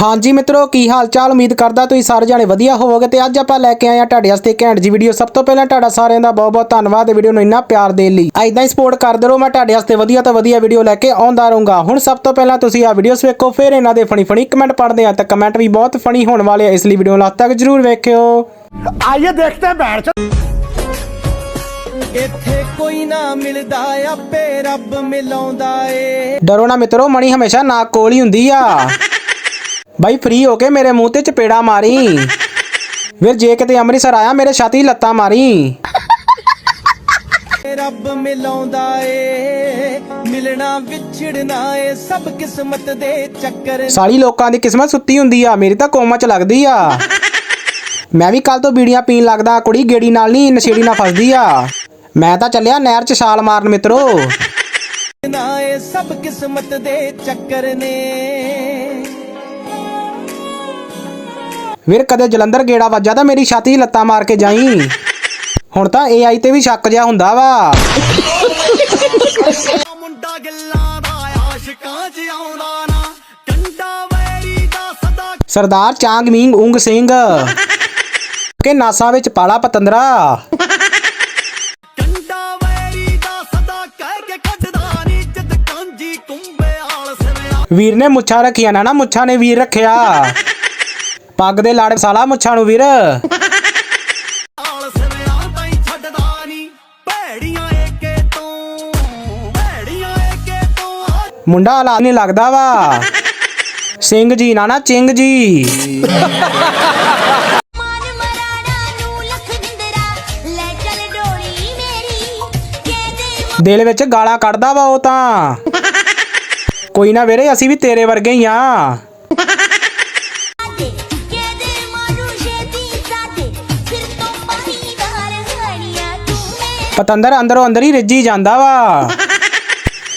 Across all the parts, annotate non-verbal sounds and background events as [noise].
ਹਾਂਜੀ ਮਿੱਤਰੋ ਕੀ ਹਾਲ ਚਾਲ ਉਮੀਦ ਕਰਦਾ ਤੁਸੀਂ ਸਾਰੇ ਜਾਣੇ ਵਧੀਆ ਹੋਵੋਗੇ ਤੇ ਅੱਜ ਆਪਾਂ ਲੈ ਕੇ ਆਏ ਆ ਤੁਹਾਡੇ ਵਾਸਤੇ ਘੈਂਟ ਜੀ ਵੀਡੀਓ ਸਭ ਤੋਂ ਪਹਿਲਾਂ ਤੁਹਾਡਾ ਸਾਰਿਆਂ ਦਾ ਬਹੁਤ ਬਹੁਤ ਧੰਨਵਾਦ ਇਹ ਵੀਡੀਓ ਨੂੰ ਇੰਨਾ ਪਿਆਰ ਦੇਣ ਲਈ। ਐਦਾਂ ਹੀ ਸਪੋਰਟ ਕਰਦੇ ਰਹੋ ਮੈਂ ਤੁਹਾਡੇ ਵਾਸਤੇ ਵਧੀਆ ਤੋਂ ਵਧੀਆ ਵੀਡੀਓ ਲੈ ਕੇ ਆਉਂਦਾ ਰਹੂੰਗਾ। ਹੁਣ ਸਭ ਤੋਂ ਪਹਿਲਾਂ ਤੁਸੀਂ ਆ ਵੀਡੀਓਸ ਵੇਖੋ ਫਿਰ ਇਹਨਾਂ ਦੇ ਫਣੀ ਫਣੀ ਕਮੈਂਟ ਪੜਦੇ ਆ ਤਾਂ ਕਮੈਂਟ ਵੀ ਬਹੁਤ ਫਣੀ ਹੋਣ ਵਾਲੇ ਆ ਇਸ ਲਈ ਵੀਡੀਓ ਨੂੰ ਲਾਸਟ ਤੱਕ ਜ਼ਰੂਰ ਵੇਖਿਓ। ਆਈਏ ਦੇਖਦੇ ਹਾਂ ਬੈਠ ਇੱਥੇ ਕੋਈ ਨਾ ਮਿਲਦਾ ਆਪੇ ਰੱਬ ਮਿਲਾਉਂਦਾ ਏ। ਡਰੋ ਨਾ ਮਿੱਤਰੋ ਮਣੀ ਹਮੇਸ਼ਾ ਨਾ ਕੋਲ ਹੀ ਹੁੰਦੀ ਆ। ਬਾਈ ਫ੍ਰੀ ਹੋ ਕੇ ਮੇਰੇ ਮੂੰਹ ਤੇ ਚਪੇੜਾ ਮਾਰੀ। ਵੀਰ ਜੇ ਕਿਤੇ ਅੰਮ੍ਰਿਤਸਰ ਆਇਆ ਮੇਰੇ ਛਾਤੀ ਲੱਤਾਂ ਮਾਰੀ। ਰੱਬ ਮਿਲਾਉਂਦਾ ਏ ਮਿਲਣਾ ਵਿਛੜਨਾ ਏ ਸਭ ਕਿਸਮਤ ਦੇ ਚੱਕਰ। ਸਾਲੀ ਲੋਕਾਂ ਦੀ ਕਿਸਮਤ ਸੁੱਤੀ ਹੁੰਦੀ ਆ ਮੇਰੀ ਤਾਂ ਕੋਮਾ ਚ ਲੱਗਦੀ ਆ। ਮੈਂ ਵੀ ਕੱਲ ਤੋਂ ਬੀੜੀਆਂ ਪੀਣ ਲੱਗਦਾ ਕੁੜੀ ਗੇੜੀ ਨਾਲ ਨਹੀਂ ਨਸ਼ੇੜੀ ਨਾਲ ਫਸਦੀ ਆ। ਮੈਂ ਤਾਂ ਚੱਲਿਆ ਨਹਿਰ 'ਚ ਛਾਲ ਮਾਰਨ ਮਿੱਤਰੋ। ਨਾ ਏ ਸਭ ਕਿਸਮਤ ਦੇ ਚੱਕਰ ਨੇ। ਵੀਰ ਕਦੇ ਜਲੰਧਰ ਗੇੜਾ ਵੱਜਾ ਤਾਂ ਮੇਰੀ ਛਾਤੀ ਲੱਤਾਂ ਮਾਰ ਕੇ ਜਾਈ। ਹੁਣ ਤਾਂ AI ਤੇ ਵੀ ਸ਼ੱਕ ਜਿਹਾ ਹੁੰਦਾ ਵਾ। ਮੁੰਡਾ ਗੱਲਾਂ ਦਾ ਆਸ਼ਿਕਾਂ 'ਚ ਆਉਂਦਾ ਨਾ ਕੰਡਾ ਵੈਰੀ ਦਾ ਸਦਾ ਸਰਦਾਰ ਚਾਂਗ ਮੀਂਗ ਉਂਗ ਸਿੰਘ ਕੇ ਨਾਸਾਂ ਵਿੱਚ ਪਾਲਾ ਪਤੰਦਰਾ। ਕੰਡਾ ਵੈਰੀ ਦਾ ਸਦਾ ਕਹਿ ਕੇ ਕੱਢਦਾ ਨੀ ਜਦ ਕਾਂਜੀ ਕੁੰਬੇ ਆਲ ਸਿਰਿਆ ਵੀਰ ਨੇ ਮੁੱਛਾਂ ਰੱਖੀਆਂ ਨਾ ਨਾ ਮੁੱਛਾਂ ਨੇ ਵੀਰ ਰੱਖਿਆ। ਪੱਗ ਦੇ ਲਾੜੇ ਸਾਲਾ ਮੁੱਛਾਂ ਨੂੰ ਵੀਰ। ਆਲ ਸਿਰਿਆ ਤਾਈ ਛੱਡਦਾ ਨੀ ਭੈੜੀਆਂ ਏਕੇ ਤੋਂ ਭੈੜੀਆਂ ਏਕੇ ਤੋਂ। ਆ ਮੁੰਡਾ ਹਾਲਾਤ ਨਹੀਂ ਲੱਗਦਾ ਵਾ। ਸਿੰਘ ਜੀ ਨਾ ਨਾ ਚਿੰਗ ਜੀ। ਮਾਨ ਮਰਾੜਾ ਨੂੰ ਲੱਖ ਨਿੰਦਰਾ ਲੈ ਚੱਲ ਡੋਲੀ ਮੇਰੀ ਕਹਿੰਦੇ ਦਿਲ ਵਿੱਚ ਗਾਲਾਂ ਕੱਢਦਾ ਵਾ ਉਹ ਤਾਂ। ਕੋਈ ਨਾ ਵੀਰੇ ਅਸੀਂ ਵੀ ਤੇਰੇ ਵਰਗੇ ਹੀ ਆ। ਪਤੰਦਰ ਅੰਦਰੋਂ ਅੰਦਰ ਹੀ ਰਿੱਝੀ ਜਾਂਦਾ ਵਾ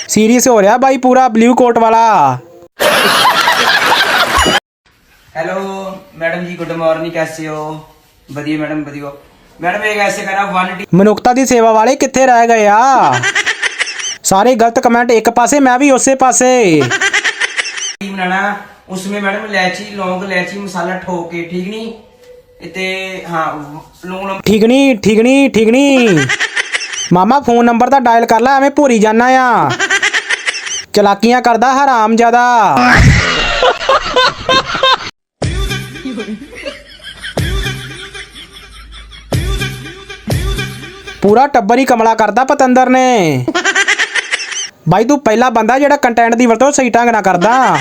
ਸੀਰੀਅਸ ਹੋ ਰਿਹਾ ਬਾਈ ਪੂਰਾ ਬਲੂ ਕੋਟ ਵਾਲਾ hello madam ji good morning कैसे हो बढ़िया मैडम बढ़िया मैडम एक ऐसे करा वन टी ਮਨੁੱਖਤਾ ਦੀ ਸੇਵਾ ਵਾਲੇ ਕਿੱਥੇ ਰਹਿ ਗਏ ਆ ਸਾਰੇ ਗਲਤ ਕਮੈਂਟ ਇੱਕ ਪਾਸੇ ਮੈਂ ਵੀ ਉਸੇ ਪਾਸੇ बनाना उसमें मैडम इलायची लौंग इलायची मसाला ठोक के ठीक नहीं इतने हाँ लौंग लौंग ਠੀਕ ਨਹੀਂ ਠੀਕ ਨਹੀਂ ਠੀਕ ਨਹੀਂ ਮਾਮਾ ਫੋਨ ਨੰਬਰ ਤਾਂ ਡਾਇਲ ਕਰ ਲੈ, ਐਵੇਂ ਭੋਰੀ ਜਾਣਾ ਆ। ਚਲਾਕੀਆਂ ਕਰਦਾ ਹਰਾਮ ਜ਼ਿਆਦਾ। ਪੂਰਾ ਟੱਬਰ ਹੀ ਕਮਲਾ ਕਰਦਾ ਪਤੰਦਰ ਨੇ। ਬਾਈ ਤੂੰ ਪਹਿਲਾ ਬੰਦਾ ਜਿਹੜਾ ਕੰਟੈਂਟ ਦੀ ਵਰਤੋਂ ਸਹੀ ਢੰਗ ਨਾਲ ਕਰਦਾ।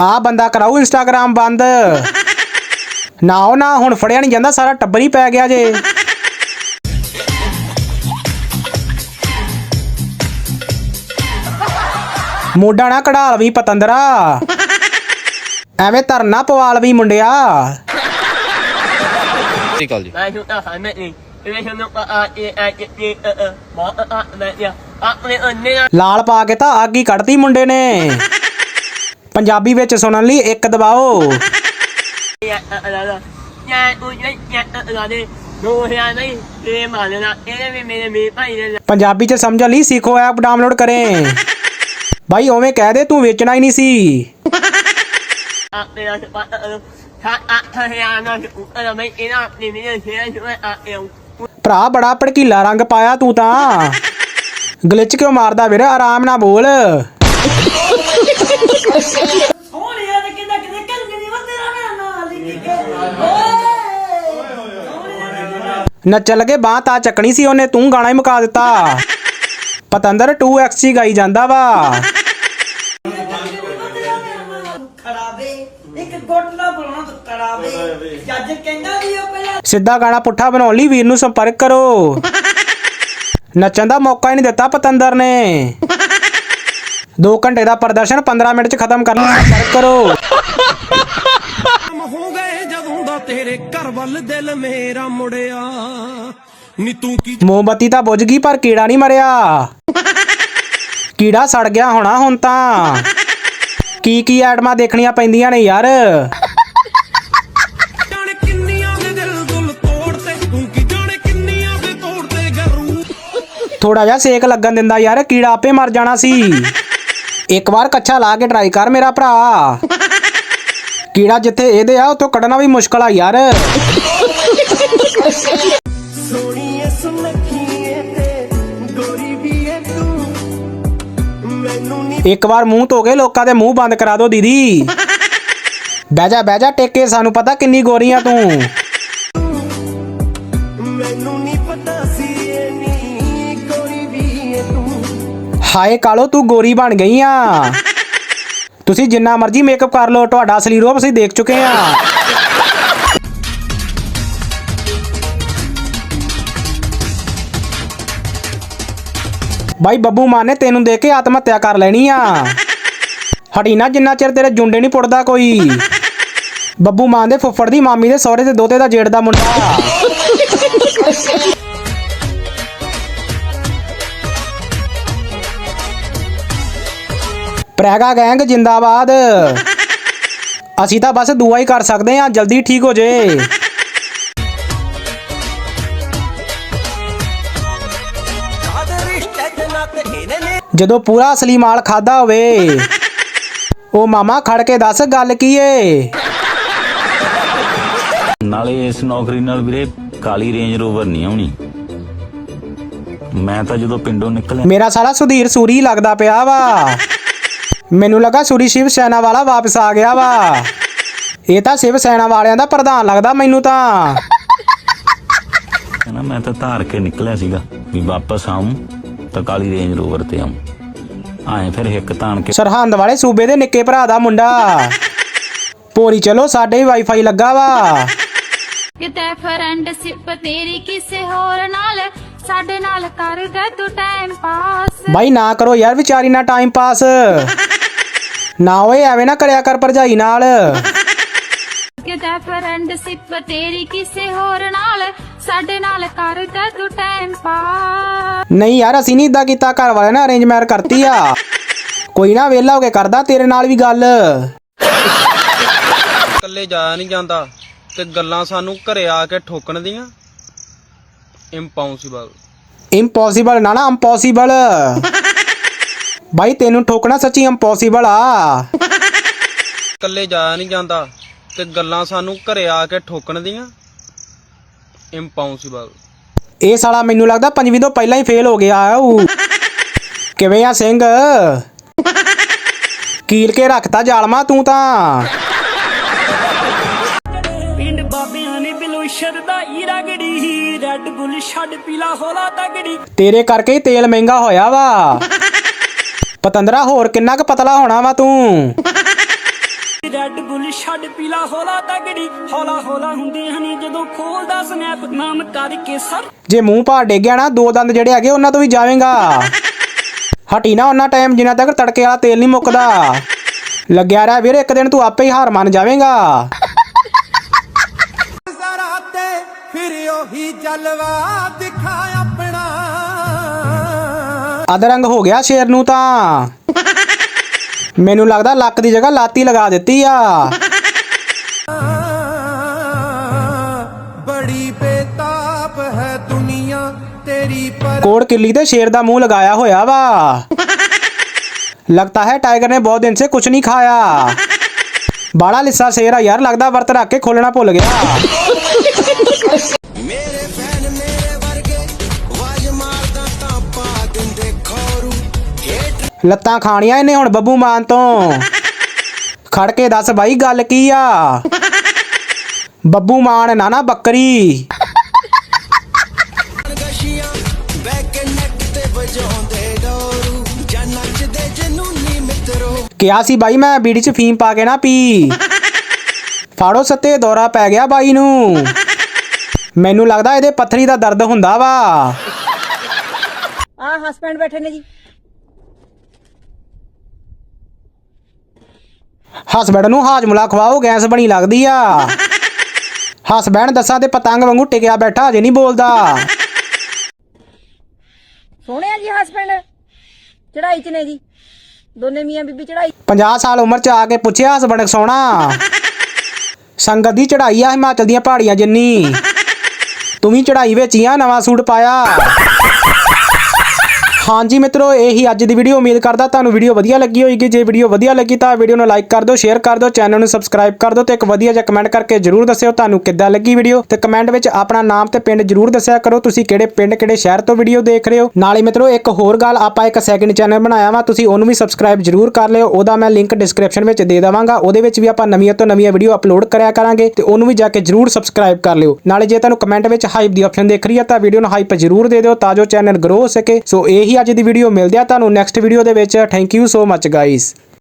ਆ ਬੰਦਾ ਕਰਾਉ ਇੰਸਟਾਗ੍ਰਾਮ ਬੰਦ। ਨਾ ਉਹ ਨਾ ਹੁਣ ਫੜਿਆ ਨਹੀਂ ਜਾਂਦਾ ਸਾਰਾ ਟੱਬਰ ਹੀ ਪੈ ਗਿਆ ਜੇ। ਮੋਢਾ ਨਾ ਕਢਾਲ ਵੀ ਪਤੰਦਰਾ। ਐਵੇਂ ਧਰਨਾ ਪਵਾਲ ਵੀ ਮੁੰਡਿਆ। ਮੈਂ ਛੋਟਾ ਫਾਰਮੈਟ ਨਹੀਂ। ਇਹ ਸਾਨੂੰ ਆ ਇਹ ਆ ਇਹ ਬਹੁਤ ਆ ਮੈਂ ਯਾ ਆਪਣੇ ਅੰਨੇ ਨਾਲ ਲਾਲ ਪਾ ਕੇ ਤਾਂ ਅੱਗ ਹੀ ਕੱਢਤੀ ਮੁੰਡੇ ਨੇ। ਪੰਜਾਬੀ ਵਿੱਚ ਸੁਣਨ ਲਈ ਇੱਕ ਦਬਾਓ। ਭਾਈ ਪੰਜਾਬੀ ਚ ਸਮਝਣ ਲਈ ਸਿੱਖੋ ਐਪ ਡਾਊਨਲੋਡ ਕਰੇ। ਬਾਈ ਓਵੇਂ ਕਹਿ ਦੇ ਤੂੰ ਵੇਚਣਾ ਹੀ ਨਹੀਂ ਸੀ। ਭਰਾ ਬੜਾ ਭੜਕੀਲਾ ਰੰਗ ਪਾਇਆ ਤੂੰ ਤਾਂ। [laughs] ਗਲਿਚ ਕਿਉਂ ਮਾਰਦਾ ਵੀਰ? ਆਰਾਮ ਨਾਲ ਬੋਲ। ਸੋਹਣਿਆ ਤੇ ਕਿੰਨਾ ਕਿਤੇ ਕੰਗਣੀ ਨਾ ਬਾਹ ਤਾਂ ਚੱਕਣੀ ਸੀ ਉਹਨੇ ਤੂੰ ਗਾਣਾ ਹੀ ਮੁਕਾ ਦਿੱਤਾ। ਪਤੰਦਰ 2x ਹੀ ਗਾਈ ਜਾਂਦਾ ਵਾ। ਖੜਾਵੇ ਇੱਕ ਗੁੱਟ ਨਾ ਬੁਲਾਉਣਾ ਤਾਂ ਕੜਾਵੇ ਜੱਜ ਕਹਿੰਦਾ ਵੀ ਉਹ ਪਹਿਲਾਂ ਸਿੱਧਾ ਗਾਣਾ ਪੁੱਠਾ ਬਣਾਉਣ ਲਈ ਵੀਰ ਨੂੰ ਸੰਪਰਕ ਕਰੋ। ਨੱਚਣ ਦਾ ਮੌਕਾ ਹੀ ਨਹੀਂ ਦਿੱਤਾ ਪਤੰਦਰ ਨੇ। 2 ਘੰਟੇ ਦਾ ਪ੍ਰਦਰਸ਼ਨ 15 ਮਿੰਟ ਚ ਖਤਮ ਕਰ ਲਈ ਸੰਪਰਕ ਕਰੋ। ਹੋ ਗਏ ਜਦੋਂ ਦਾ ਤੇਰੇ ਘਰ ਵੱਲ ਦਿਲ ਮੇਰਾ ਮੁੜਿਆ। ਨੀ ਤੂੰ ਕੀ ਮੋਮਬੱਤੀ ਤਾਂ ਬੁਝ ਗਈ ਪਰ ਕੀੜਾ ਨਹੀਂ ਮਰਿਆ। ਕੀੜਾ ਸੜ ਗਿਆ ਹੋਣਾ ਹੁਣ ਤਾਂ। ਕੀ ਕੀ ਐਟਮਾਂ ਦੇਖਣੀਆਂ ਪੈਂਦੀਆਂ ਨੇ ਯਾਰ। ਜਾਣੇ ਕਿੰਨੀਆਂ ਦੇ ਦਿਲ ਦੁੱਲ ਤੋੜਤੇ ਤੂੰ ਕੀ ਜਾਣੇ ਕਿੰਨੀਆਂ ਦੇ ਤੋੜਤੇ ਗਰੂ। ਥੋੜਾ ਜਿਹਾ ਸੇਕ ਲੱਗਣ ਦਿੰਦਾ ਯਾਰ ਕੀੜਾ ਆਪੇ ਮਰ ਜਾਣਾ ਸੀ। ਇੱਕ ਵਾਰ ਕੱਚਾ ਲਾ ਕੇ ਟਰਾਈ ਕਰ ਮੇਰਾ ਭਰਾ। ਕੀੜਾ ਜਿੱਥੇ ਇਹਦੇ ਆ ਉੱਥੋਂ ਕੱਢਣਾ ਵੀ ਮੁਸ਼ਕਲ ਆ ਯਾਰ। ਸੋਹਣੀਏ ਸੁਨੱਖੀਏ ਤੇ ਗੋਰੀ ਵੀ ਏ ਤੂੰ। ਮੈਨੂੰ ਨਹੀਂ ਇੱਕ ਵਾਰ ਮੂੰਹ ਧੋ ਕੇ ਲੋਕਾਂ ਦੇ ਮੂੰਹ ਬੰਦ ਕਰਾ ਦਿਓ ਦੀਦੀ। ਬਹਿ ਜਾ ਬਹਿ ਜਾ ਟੇਕੇ ਸਾਨੂੰ ਪਤਾ ਕਿੰਨੀ ਗੋਰੀ ਆ ਤੂੰ। ਹਾਏ ਕਾਲੋ, ਤੂੰ ਗੋਰੀ ਬਣ ਗਈ ਆ। ਤੁਸੀਂ ਜਿੰਨਾ ਮਰਜ਼ੀ ਮੇਕਅਪ ਕਰ ਲਓ, ਤੁਹਾਡਾ ਅਸਲੀ ਰੂਪ ਅਸੀਂ ਦੇਖ ਚੁੱਕੇ ਆ। ਬਾਈ ਬੱਬੂ ਮਾਨ ਨੇ ਤੈਨੂੰ ਦੇਖ ਕੇ ਆਤਮ ਹੱਤਿਆ ਕਰ ਲੈਣੀ ਆ। ਹਟੀ ਨਾ, ਜਿੰਨਾ ਚਿਰ ਤੇਰੇ ਜੁੰਡੇ ਨਹੀਂ ਪੁੱਟਦਾ ਕੋਈ। ਬੱਬੂ ਮਾਨ ਦੇ ਫੁੱਫੜ ਦੀ ਮਾਮੀ ਦੇ ਸਹੁਰੇ ਦੇ ਦੋਤੇ ਦਾ ਜੇੜ ਦਾ ਮੁੰਡਾ। ਪ੍ਰੈਗਾ ਗੈਂਗ ਜਿੰਦਾਬਾਦ। ਅਸੀਂ ਤਾਂ ਬਸ ਦੁਆ ਹੀ ਕਰ ਸਕਦੇ ਹਾਂ ਜਲਦੀ ਠੀਕ ਹੋ ਜੇ। ਜਦੋਂ ਪੂਰਾ ਅਸਲੀ ਮਾਲ ਖਾਦਾ ਹੋਵੇ ਉਹ ਮਾਮਾ ਖੜ ਕੇ ਦੱਸ ਗੱਲ ਕੀ ਏ? ਨਾਲੇ ਇਸ ਨੌਕਰੀ ਨਾਲ ਵੀਰੇ ਕਾਲੀ ਰੇਂਜ ਰੋਵਰ ਨਹੀਂ ਆਉਣੀ। ਮੈਂ ਤਾਂ ਜਦੋਂ ਪਿੰਡੋਂ ਨਿਕਲਿਆ ਮੇਰਾ ਸਾਲਾ ਸੁਧੀਰ ਸੂਰੀ ਲੱਗਦਾ ਪਿਆ ਵਾ। ਮੈਨੂੰ ਲੱਗਾ ਸੂਰੀ ਸ਼ਿਵ ਸੈਨਾ ਵਾਲਾ ਵਾਪਸ ਆ ਗਿਆ ਵਾ। ਇਹ ਤਾਂ ਸ਼ਿਵ ਸੈਨਾ ਵਾਲਿਆਂ ਦਾ ਪ੍ਰਧਾਨ ਲੱਗਦਾ ਮੈਨੂੰ ਤਾਂ। ਨਾ ਮੈਂ ਤਾਂ ਧਾਰ ਕੇ ਨਿਕਲਿਆ ਸੀਗਾ ਵੀ ਵਾਪਸ ਆਉਂ ਤਾਂ ਕਾਲੀ ਰੇਂਜ ਰੋਵਰ ਤੇ ਆਉਂ ਆਏ ਫਿਰ ਹਿੱਕ ਤਾਣ ਕੇ ਸਰਹੰਦ ਵਾਲੇ ਸੂਬੇ ਦੇ ਨਿੱਕੇ ਭਰਾ ਦਾ ਮੁੰਡਾ। ਪੋਰੀ ਚਲੋ ਸਾਡੇ ਵਾਈਫਾਈ ਲੱਗਾ ਵਾ। ਕਿਤੇ ਫਰੈਂਡਸ਼ਿਪ ਤੇਰੀ ਕਿਸੇ ਹੋਰ ਨਾਲ ਸਾਡੇ ਨਾਲ ਕਰਦਾ ਤੂੰ ਟਾਈਮ ਪਾਸ ਬਾਈ ਨਾ ਕਰੋ ਯਾਰ ਵਿਚਾਰੀ ਨਾਲ ਟਾਈਮ ਪਾਸ ਨਾ ਓਏ ਐਵੇਂ ਨਾ ਕਰਿਆ ਕਰ ਭਰਜਾਈ ਨਾਲ। ਕਿਤੇ ਫਰੈਂਡਸ਼ਿਪ ਤੇਰੀ ਕਿਸੇ ਹੋਰ ਨਾਲ ਸਾਡੇ ਨਾਲ ਕਰਦਾ ਤੂੰ ਟਾਈਮ ਪਾਸ ਨਹੀਂ ਯਾਰ ਅਸੀਂ ਨਹੀਂ ਇਦਾਂ ਕੀਤਾ ਘਰ ਵਾਲਿਆਂ ਨੇ ਅਰੇਂਜ ਮੈਰ ਕਰਤੀ ਆ। ਕੋਈ ਨਾ ਵਿਹਲਾ ਹੋ ਕੇ ਕਰਦਾ ਤੇਰੇ ਨਾਲ ਵੀ ਗੱਲ। ਇਕੱਲੇ ਜਾਇਆ ਨਹੀਂ ਜਾਂਦਾ ਤੇ ਗੱਲਾਂ ਸਾਨੂੰ ਘਰੇ ਆ ਕੇ ਠੋਕਣ ਦੀਆਂ। ਇੰਪੋਸੀਬਲ ਇੰਪੋਸੀਬਲ ਨਾ ਨਾ ਇੰਪੋਸੀਬਲ ਬਾਈ ਤੈਨੂੰ ਠੋਕਣਾ ਸੱਚੀ ਇੰਪੋਸੀਬਲ ਆ। ਇਕੱਲੇ ਜਾਇਆ ਨਹੀਂ ਜਾਂਦਾ ਤੇ ਗੱਲਾਂ ਸਾਨੂੰ ਘਰੇ ਆ ਕੇ ਠੋਕਣ ਦੀਆਂ। ਇੰਪੋਸੀਬਲ ਇਹ ਸਾਲਾ ਮੈਨੂੰ ਲੱਗਦਾ ਪੰਜਵੀਂ ਤੋਂ ਪਹਿਲਾਂ ਹੀ ਫੇਲ ਹੋ ਗਿਆ ਊ ਕਿਵੇਂ ਆ ਸਿੰਘ? ਕੀਲ ਕੇ ਰੱਖਤਾ ਜਾਲਮਾ ਤੂੰ ਤਾਂ। ਪਿੰਡ ਬਾਬਿਆਂ ਨੇ ਬਿਲੋ ਸ਼ਰਦਾਈ ਰਗੜੀ ਰੈੱਡ ਬੁੱਲ ਛੱਡ ਪੀਲਾ ਹੋਲਾ ਤਗੜੀ। ਤੇਰੇ ਕਰਕੇ ਹੀ ਤੇਲ ਮਹਿੰਗਾ ਹੋਇਆ ਵਾ। ਪਤੰਦਰਾ ਹੋਰ ਕਿੰਨਾ ਕੁ ਪਤਲਾ ਹੋਣਾ ਵਾ ਤੂੰ? ਰੈੱਡ ਬੁੱਲ ਛੱਡ ਪੀਲਾ ਹੋਲਾ ਤਗੜੀ ਹੌਲਾ ਹੌਲਾ ਹੁੰਦੇ ਹਨ ਜਦੋਂ ਖੋਲਦਾ ਸਨੈਪ ਨਾਮ ਕਰਕੇ ਸਰ ਜੇ ਮੂੰਹ ਭਾਰ ਡਿੱਗ ਗਿਆ ਨਾ ਦੋ ਦੰਦ ਜਿਹੜੇ ਹੈਗੇ ਉਹਨਾਂ ਤੋਂ ਵੀ ਜਾਵੇਂਗਾ। ਹਟੀ ਨਾ ਉਹਨਾਂ ਟਾਈਮ ਜਿੰਨਾ ਤੱਕ ਤੜਕੇ ਵਾਲਾ ਤੇਲ ਨਹੀਂ ਮੁੱਕਦਾ। ਲੱਗਿਆ ਰਹਿ ਵੀਰ ਇੱਕ ਦਿਨ ਤੂੰ ਆਪੇ ਹੀ ਹਾਰ ਮੰਨ ਜਾਵੇਂਗਾ। ਜ਼ਰਾ ਤੇ ਫਿਰ ਉਹੀ ਜਲਵਾ ਅਧਰੰਗ ਹੋ ਗਿਆ ਸ਼ੇਰ ਨੂੰ ਤਾਂ। ਮੈਨੂੰ ਲੱਗਦਾ ਲੱਕ ਦੀ ਜਗ੍ਹਾ ਲਾਤੀ ਲਗਾ ਦਿੱਤੀ ਆ। ਬੜੀ ਬੇਤਾਬ ਹੈ ਦੁਨੀਆ ਤੇਰੀ ਪਰ ਕੋੜ ਕਿੱਲੀ ਤੇ ਸ਼ੇਰ ਦਾ ਮੂੰਹ ਲਗਾਇਆ ਹੋਇਆ ਵਾ। ਲੱਗਦਾ ਹੈ ਟਾਈਗਰ ਨੇ ਬਹੁਤ ਦਿਨ ਸੇ ਕੁਝ ਨਹੀਂ ਖਾਇਆ। ਬਾੜਾ ਲਿਸਾ ਸ਼ੇਰ ਆ ਯਾਰ ਲੱਗਦਾ ਵਰਤ ਰੱਖ ਕੇ ਖੋਲਣਾ ਭੁੱਲ ਗਿਆ। ਲੱਤਾਂ ਖਾਣੀਆਂ ਇਹਨੇ ਹੁਣ ਬੱਬੂ ਮਾਨ ਤੋਂ। ਖੜ ਕੇ ਦੱਸ ਬਾਈ ਗੱਲ ਕੀ ਆ? ਬੱਬੂ ਮਾਨ ਨਾ ਨਾ ਬੱਕਰੀ। ਕਿਹਾ ਸੀ ਬਾਈ ਮੈਂ ਬੀੜੀ 'ਚ ਫੀਮ ਪਾ ਕੇ ਨਾ ਪੀ। ਫਾੜੋ ਸੱਤੇ ਦੌਰਾ ਪੈ ਗਿਆ ਬਾਈ ਨੂੰ। ਮੈਨੂੰ ਲੱਗਦਾ ਇਹਦੇ ਪੱਥਰੀ ਦਾ ਦਰਦ ਹੁੰਦਾ ਵਾ। ਆ ਹਸਬੈਂਡ ਬੈਠੇ ਨੇ ਜੀ। ਹਸਬੈਂਡ ਨੂੰ ਹਾਜਮਲਾ ਖਵਾਓ ਗੈਸ ਬਣੀ ਲੱਗਦੀ ਆ। ਹਸਬੈਂਡ ਦੱਸਾਂ ਤੇ ਪਤੰਗ ਵਾਂਗੂ ਟਿਕਿਆ ਬੈਠਾ ਅਜੇ ਨਹੀਂ ਬੋਲਦਾ। ਸੋਹਣੇ ਆ ਜੀ ਹਸਬੈਂਡ ਚੜਾਈ ਚ ਨੇ ਜੀ। ਦੋਨੇ ਮੀਆਂ ਬੀਬੀ ਚੜਾਈ 50 ਸਾਲ ਉਮਰ ਚ ਆ ਕੇ ਪੁੱਛਿਆ ਹਸਬੈਂਡ ਸੋਣਾ ਸੰਗਤ ਦੀ ਚੜਾਈ ਆ ਹਿਮਾਚਲ ਦੀਆਂ ਪਹਾੜੀਆਂ ਜਿੰਨੀ। ਤੂੰ ਵੀ ਚੜਾਈ ਵਿੱਚ ਹੀ ਆ ਨਵਾਂ ਸੂਟ ਪਾਇਆ। ਹਾਂਜੀ ਮਿੱਤਰੋ, ਇਹੀ ਅੱਜ ਦੀ ਵੀਡੀਓ ਉਮੀਦ ਕਰਦਾ ਤੁਹਾਨੂੰ ਵੀਡੀਓ ਵਧੀਆ ਲੱਗੀ ਹੋਏਗੀ ਜੇ ਵੀਡੀਓ ਵਧੀਆ ਲੱਗੀ ਤਾਂ ਵੀਡੀਓ ਨੂੰ ਲਾਈਕ ਕਰ ਦਿਓ ਸ਼ੇਅਰ ਕਰ ਦਿਓ ਚੈਨਲ ਨੂੰ ਸਬਸਕ੍ਰਾਈਬ ਕਰ ਦਿਓ ਤੇ ਇੱਕ ਵਧੀਆ ਜਿਹਾ ਕਮੈਂਟ ਕਰਕੇ ਜਰੂਰ ਦੱਸਿਓ ਤੁਹਾਨੂੰ ਕਿੱਦਾਂ ਲੱਗੀ ਵੀਡੀਓ ਤੇ ਕਮੈਂਟ ਵਿੱਚ ਆਪਣਾ ਨਾਮ ਤੇ ਪਿੰਡ ਜਰੂਰ ਦੱਸਿਆ ਕਰੋ, ਤੁਸੀਂ ਕਿਹੜੇ ਪਿੰਡ, ਕਿਹੜੇ ਸ਼ਹਿਰ ਤੋਂ ਵੀਡੀਓ ਦੇਖ ਰਹੇ ਹੋ। ਨਾਲੇ ਮਿੱਤਰੋ, ਇੱਕ ਹੋਰ ਗੱਲ ਆਪਾਂ ਇੱਕ ਸੈਕਿੰਡ ਚੈਨਲ ਬਣਾਇਆ ਵਾ, ਤੁਸੀਂ ਉਹਨੂੰ ਵੀ ਸਬਸਕ੍ਰਾਈਬ ਜਰੂਰ ਕਰ ਲਿਓ, ਉਹਦਾ ਮੈਂ ਲਿੰਕ ਡਿਸਕ੍ਰਿਪਸ਼ਨ ਵਿੱਚ ਦੇ ਦੇਵਾਂਗਾ, ਉਹਦੇ ਵਿੱਚ ਵੀ ਆਪਾਂ ਨਵੀਆਂ ਤੋਂ ਨਵੀਆਂ ਵੀਡੀਓ ਅਪਲੋਡ ਕਰਿਆ ਕਰਾਂਗੇ ਤੇ ਉਹਨੂੰ ਵੀ ਜਾ ਕੇ ਜਰੂਰ ਸਬਸਕ੍ਰਾਈਬ ਕਰ ਲਿਓ। ਨਾਲੇ ਜੇ ਤੁਹਾਨੂੰ ਕਮੈਂਟ ਵਿੱਚ ਹਾਈਪ ਦੀ ਆਪਸ਼ਨ ਦੇਖ ਰਹੀ ਹੈ ਤਾਂ ਵੀਡੀਓ ਨੂੰ ਹਾਈਪ ਜਰੂਰ ਦੇ ਦਿਓ ਤਾਂ ਜੋ ਚੈਨਲ ਗਰੋ ਹੋ ਸਕੇ। ਸੋ ਇਹੀ ਅੱਜ ਦੀ ਵੀਡੀਓ ਮਿਲਦੇ ਆ ਤੁਹਾਨੂੰ ਨੈਕਸਟ ਵੀਡੀਓ ਦੇ ਵਿੱਚ। Thank you so much guys